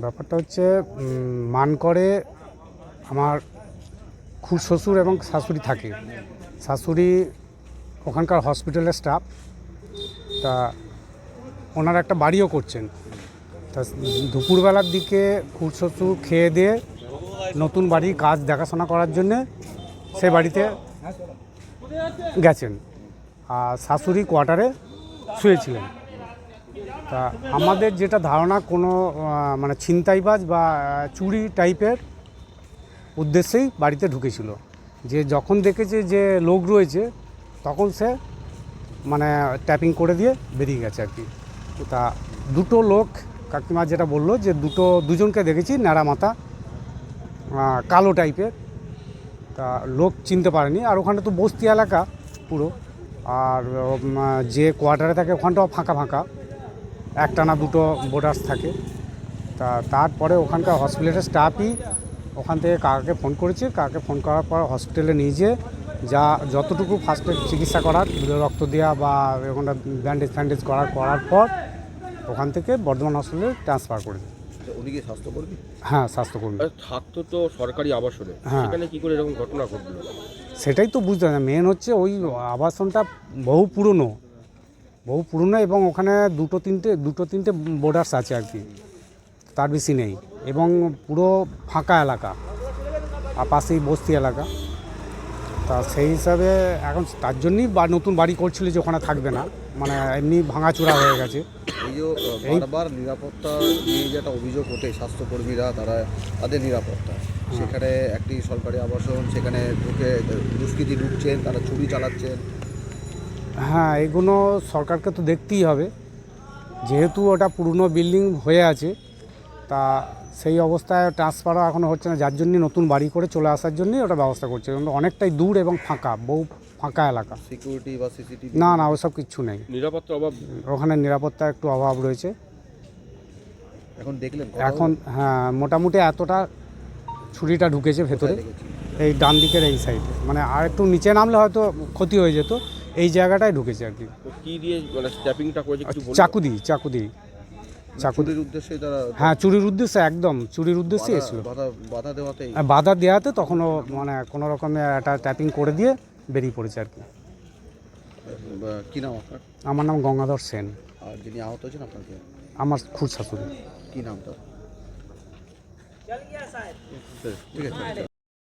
ব্যাপারটা হচ্ছে উম, মানকরে আমার খুব শ্বশুর এবং শাশুড়ি থাকে। শাশুড়ি ওখানকার হসপিটালের স্টাফ। তা ওনারা একটা বাড়িও করছেন। তা দুপুরবেলার দিকে খুব শ্বশুর খেয়ে দিয়ে নতুন বাড়ির কাজ দেখাশোনা করার জন্যে সে বাড়িতে গেছেন। আর শাশুড়ি কোয়ার্টারে শুয়েছিলেন। তা আমাদের যেটা ধারণা কোনো মানে ছিনতাইবাজ বা চুরি টাইপের উদ্দেশ্যেই বাড়িতে ঢুকেছিল। যে যখন দেখেছে যে লোক রয়েছে, তখন সে মানে ট্যাপিং করে দিয়ে বেরিয়ে গেছে আর কি। তা দুটো লোক, কাকিমা যেটা বলল যে দুটো, দুজনকে দেখেছি ন্যাড়া মাথা কালো টাইপের। তা লোক চিনতে পারেনি, আর ওখানে তো বস্তি এলাকা পুরো। আর যে কোয়ার্টারে থাকে ওখানটাও ফাঁকা ফাঁকা। একটা না দুটো বোর্ডার্স থাকে। তা তারপরে ওখানকার হসপিটালের স্টাফই ওখান থেকে কাকাকে ফোন করেছে। কাকাকে ফোন করার পর হসপিটালে নিয়ে যেয়ে যা যতটুকু ফার্স্টে চিকিৎসা করার রক্ত দেওয়া বা ওখানটা ব্যান্ডেজ ফ্যান্ডেজ করার করার পর ওখান থেকে বর্ধমান হসপিটালে ট্রান্সফার করে দেয়। তো স্বাস্থ্যকর্মী? হ্যাঁ স্বাস্থ্যকর্মী। থাকতো তো সরকারি আবাসনে। হ্যাঁ। সেখানে কি করে এরকম ঘটনা ঘটলো? সেটাই তো বুঝতে হবে মেন হচ্ছে ওই আবাসনটা বহু পুরনো। বহু পুরনো এবং ওখানে দুটো তিনটে দুটো তিনটে বোর্ডার্স আছে আর কি। তার বেশি নেই। এবং পুরো ফাঁকা এলাকা। আর পাশেই বস্তি এলাকা। তা সেই হিসাবে এখন তার জন্যই বা নতুন বাড়ি করছিল যে ওখানে থাকবে না। মানে এমনি ভাঙাচোরা হয়ে গেছে। এই যে আহ, বারবার নিরাপত্তা নিয়ে যে একটা অভিযোগ ওঠে স্বাস্থ্যকর্মীরা তারা তাদের নিরাপত্তা। সেখানে একটি সরকারি আবাসন সেখানে ঢুকে দুষ্কৃতি ঢুকছেন তারা চুরি চালাচ্ছেন। হ্যাঁ এগুলো সরকারকে তো দেখতেই হবে। যেহেতু ওটা পুরনো বিল্ডিং হয়ে আছে তা সেই অবস্থায় ট্রান্সফারও এখনও হচ্ছে না। যার জন্য নতুন বাড়ি করে চলে আসার জন্যই ওটা ব্যবস্থা করছে। অনেকটাই দূর এবং ফাঁকা বহু ফাঁকা এলাকা। সিকিউরিটি বা সিসিটিভি না না ওসব কিচ্ছু নেই। নিরাপত্তার অভাব? ওখানে নিরাপত্তা একটু অভাব রয়েছে। এখন দেখলেন এখন হ্যাঁ মোটামুটি এতটা ছুরিটা ঢুকেছে ভেতরে। এই ডান দিকের এই সাইডে মানে আর একটু নিচে নামলে হয়তো ক্ষতি হয়ে যেত। এই জায়গাটায় ঢুকেছে আর কি। কি দিয়ে মানে স্ট্যাপিংটা করেছে কিছু চাকু দিই চাকু দিই চাকু উদ্দেশ্যে তারা হ্যাঁ চুরির উদ্দেশ্যে একদম। চুরির উদ্দেশ্যে বাধা- এসেছিল। বাধা আর বাধা দেওয়াতে তখনও মানে কোনো রকমে একটা ট্যাপিং করে দিয়ে বেরিয়ে পড়েছে আর কি। বা কি নাম আপনার? আমার নাম গঙ্গাধর সেন। আর যিনি আহত হয়েছেন আপনাকে আমার খুব শাশুড়ি। কি নাম তো ঠিক আছে।